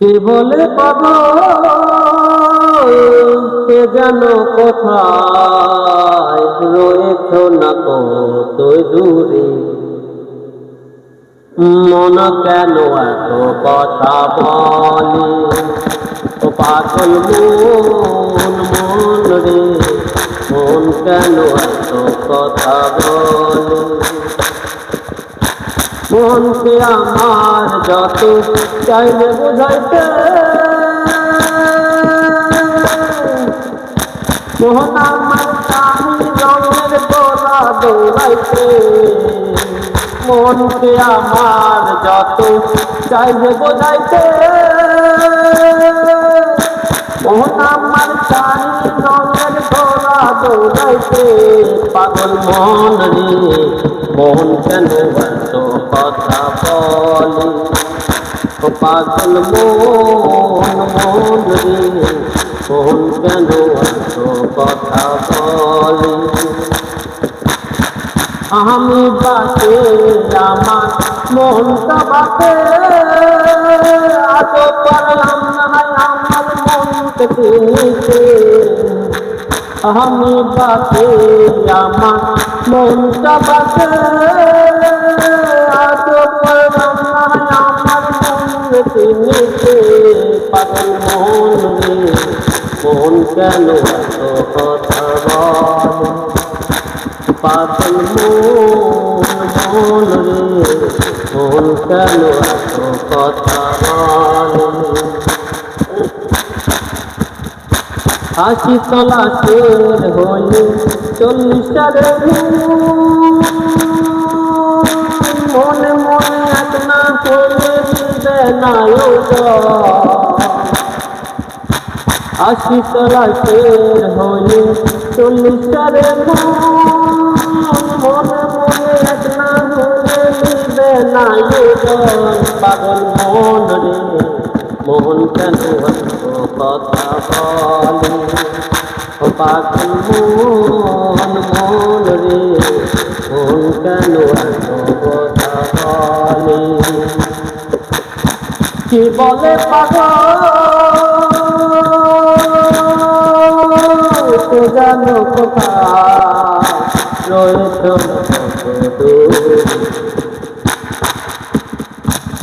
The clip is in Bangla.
কে বলে পাগল? কে যেন কোথায় রয়েছ না কত দূরে? মন কেন এত কথা বলে? ও পাগল মন মন রে, মন কেন এত কথা বলে? মনকে আমার যত চাইলে বোঝাইতে। মনকে আমার যত চাইলে বোঝাইতে। মোহন আমার স্বামী রঙের দৌড়াইতে পাগল মন রে, মন কেন এত কথা বলে? পাগল মন মন রে, মন কেন এত কথা বলে? আমি বাসে আমার মনটা বাসে আজ পারলাম না আমার মনকে চিনিতে আমি বাসে আমার মনটা বাসে আজ পারলাম না আমার মন রে মন কেন এত কথা বলে পাগল মন মন মন কেন এত কথা বলে হাসি তলাশের হলে চল্লিশারে মনে মনে এক না করে দিবে না হাসি তলাশের হলে চল্লিশারে মনে মনে এক না হলে দিবে না পাগল মন রে, মন কেন কথা বলে ও পাগল মন মন রে, মন কেন এত কথা বলে কি বলে পাগল? তো কোথায় রয়েছ?